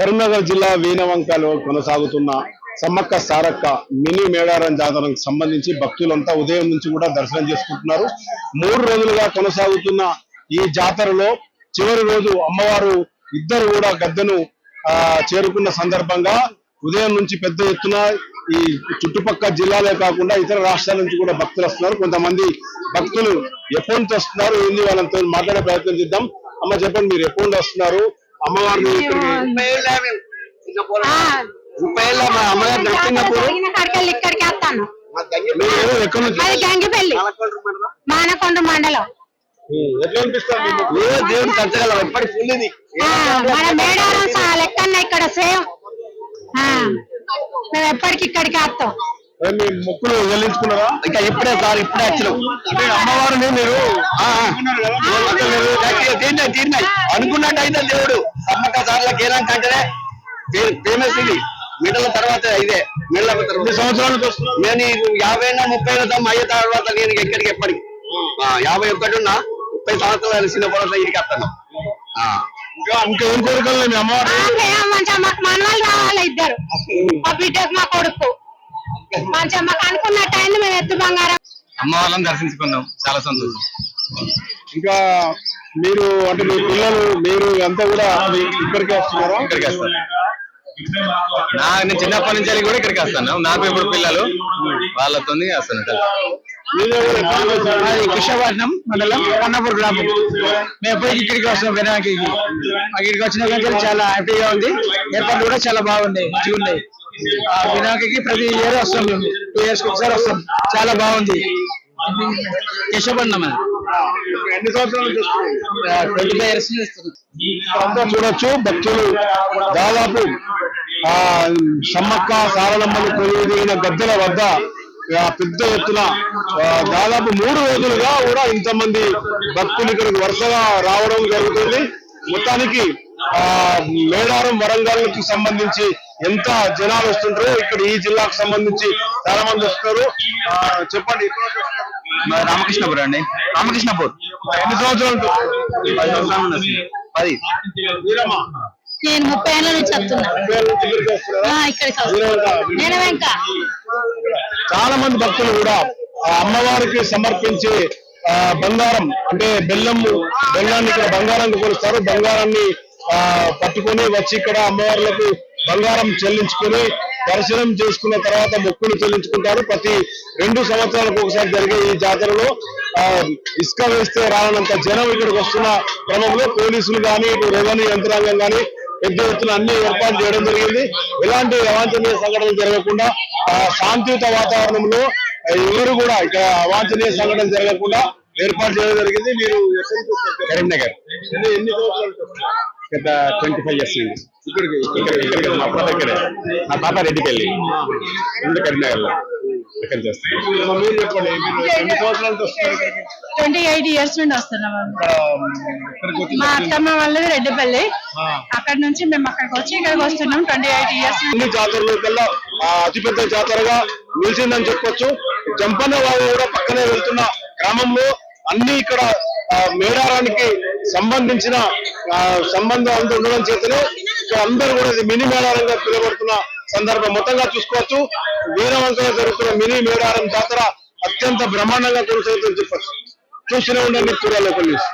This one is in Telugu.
కరీంనగర్ జిల్లా వీణవంకలో కొనసాగుతున్న సమ్మక్క సారక్క మినీ మేడారం జాతరకు సంబంధించి భక్తులంతా ఉదయం నుంచి కూడా దర్శనం చేసుకుంటున్నారు. మూడు రోజులుగా కొనసాగుతున్న ఈ జాతరలో చివరి రోజు అమ్మవారు ఇద్దరు కూడా గద్దెను ఆ, చేరుకున్న సందర్భంగా ఉదయం నుంచి పెద్ద ఎత్తున ఈ చుట్టుపక్కల జిల్లాలే కాకుండా ఇతర రాష్ట్రాల నుంచి కూడా భక్తులు వస్తున్నారు. కొంతమంది భక్తులు ఎప్పటి నుంచి వస్తున్నారు? ఏంది వాళ్ళతో మాట్లాడే ప్రయత్నం చేద్దాం. అమ్మ చెప్పండి మీరు ఎప్పటి వస్తున్నారు? అమ్మగారు ఇక్కడికి వస్తాను గంగిపల్లి. మానకొండ మండలం. ఉమ్, ఎట్లా అనిపిస్తుంది? మీకు? ఏ దేవుడు కట్టగలం ఎప్పటి ఫుల్ ఇది. ఆ, మన మేడారం సా- లెక్కన్న ఇక్కడ సేమ్. ఆ, మేము ఎప్పటికి ఇక్కడికి వస్తాం. మీ మొక్కులు చెల్లించుకున్నారా ఇక ఇప్పుడే సార్ ఇప్పుడే వచ్చినాం. అంటే అమ్మవారిని మీరు తీరినాయి తీరినాయి అనుకున్నట్టు అయితే దేవుడు సమ్మక్క సార్లకి ఏదానికి అంటేనే ఫేమస్ ఇది. మిడల తర్వాత ఇదే మిడల ఎన్ని తర్వాత సంవత్సరాల నుంచి వస్తున్నారు నేను యాభై ముప్పై అయ్యే తర్వాత నేను ఎక్కడికి ఎప్పటికి. ఆ, యాభై ఒకటి ఉన్నా ముప్పై సంవత్సరాలు చిన్న పొలం ఇడికి వస్తాను. ఆ. ఇంకా ఇంకేం కోరికలు అమ్మవారు? మనవాళ్ళు రావాలి ఇద్దరు. మా బిడ్డకు మా కొడుకు. మాకు అయింది మేము ఎత్తు బంగారం. అమ్మ వాళ్ళని దర్శించుకుందాం చాలా సంతోషం. ఇంకా మీరు అంటే మీ పిల్లలు మీరు అంతా కూడా ఇక్కడికే వస్తున్నారా? ఇక్కడికి వస్తాను నా నేను చిన్నప్పటి నుంచి కూడా ఇక్కడికి వస్తాను. నాకు ఇప్పుడు పిల్లలు. వాళ్ళతో వస్తాను? కృష్ణపట్నం మండలం కన్నపూర్ గ్రామం. మేము ఎప్పటికీ ఇక్కడికి వస్తాం వినాయకి ఇక్కడికి వచ్చిన చాలా హ్యాపీగా ఉంది. ఏర్పాట్లు కూడా చాలా బాగున్నాయి మంచిగా ఉన్నాయి వినాయకకి ప్రతి ఇయర్ వస్తాం మేము. టూ ఇయర్స్ ఒకసారి వస్తాం. చాలా బాగుంది. ఎన్ని సంవత్సరాల నుంచి వస్తున్నారు? ట్వంటీ ఫైవ్ ఇయర్స్ వస్తుంది. అంతా చూడొచ్చు. భక్తులు దాదాపు ఆ సమ్మక్క సారలమ్మలు కొలువుదీన గద్దెల వద్ద పెద్ద ఎత్తున దాదాపు మూడు రోజులుగా కూడా ఇంతమంది భక్తులు ఇక్కడికి వరుసగా రావడం జరుగుతుంది. మొత్తానికి ఆ మేడారం వరంగల్కి సంబంధించి ఎంత జనాలు వస్తుంటారో ఇక్కడ ఈ జిల్లాకు సంబంధించి చాలా మంది వస్తున్నారు. ఆ, చెప్పండి? రామకృష్ణపురం అండి. రామకృష్ణపూర్. ఎన్ని సంవత్సరాలు? పది సంవత్సరాల. పది. నేను ముప్పై ఏళ్ళ నుంచి వస్తున్నా. ఇక్కడికి నేను చాలా మంది భక్తులు కూడా ఆ అమ్మవారికి సమర్పించే బంగారం అంటే బెల్లము బెల్లాన్ని ఇక్కడ బంగారాన్ని కొలుస్తారు. బంగారాన్ని పట్టుకొని వచ్చి ఇక్కడ అమ్మవార్లకు బంగారం చెల్లించుకొని దర్శనం చేసుకున్న తర్వాత మొక్కులు చెల్లించుకుంటారు. ప్రతి రెండు సంవత్సరాలకు ఒకసారి జరిగే ఈ జాతరలో ఇసుక వేస్తే రానంత జనం ఇక్కడికి వస్తున్న క్రమంలో పోలీసులు కానీ ఇటు రెవెన్యూ యంత్రాంగం కానీ పెద్ద ఎత్తున అన్ని ఏర్పాటు చేయడం జరిగింది. ఎలాంటి అవాంఛనీయ సంఘటనలు జరగకుండా ఆ శాంతియుత వాతావరణంలో ఎవరు కూడా ఇక్కడ అవాంఛనీయ సంఘటనలు జరగకుండా ఏర్పాటు చేయడం జరిగింది. మీరు? కరీంనగర్. ఎన్ని- నుంచి? గత ట్వంటీ ఫైవ్ ఇయర్స్ అండి ఇక్కడికి ఇక్కడ ఇక్కడ మా పాప ఇక్కడే మా పాప రెడ్డికి వెళ్ళి. రెండు కరీంనగర్లో ఇక్కడ చేస్తాను ఇప్పుడు మీరు చెప్పండి. మీరు ఎన్ని సంవత్సరాల నుంచి వస్తున్నారు ఇక్కడికి? ట్వంటీ ఎయిట్ ఇయర్స్ నుండి వస్తున్నాం ఇక్కడ ఇక్కడికి వచ్చి మా అత్తమ్మ వాళ్ళది రెడ్డిపల్లి. ఆ. అక్కడ నుంచి మేము అక్కడికి వచ్చి ఇక్కడికి వస్తున్నాం ట్వంటీ ఎయిట్ ఇయర్స్ అన్ని జాతరల కల్లా ఆ, అతిపెద్ద జాతరగా నిలిచిందని చెప్పొచ్చు. జంపన్న వాగు కూడా పక్కనే వెళ్తున్న గ్రామంలో అన్ని ఇక్కడ ఆ, మేడారానికి సంబంధించిన సంబంధం ఉండడం చేతనే అందరూ కూడా ఇది మినీ మేడారంగా పిలువబడుతున్న సందర్భం. మొత్తంగా చూసుకోవచ్చు వీరవంతంగా జరుగుతున్న మినీ మేడారం జాతర అత్యంత బ్రహ్మాండంగా కొనసాగుతుందని చెప్పచ్చు. చూస్తూనే ఉండండి చూడాలి న్యూస్.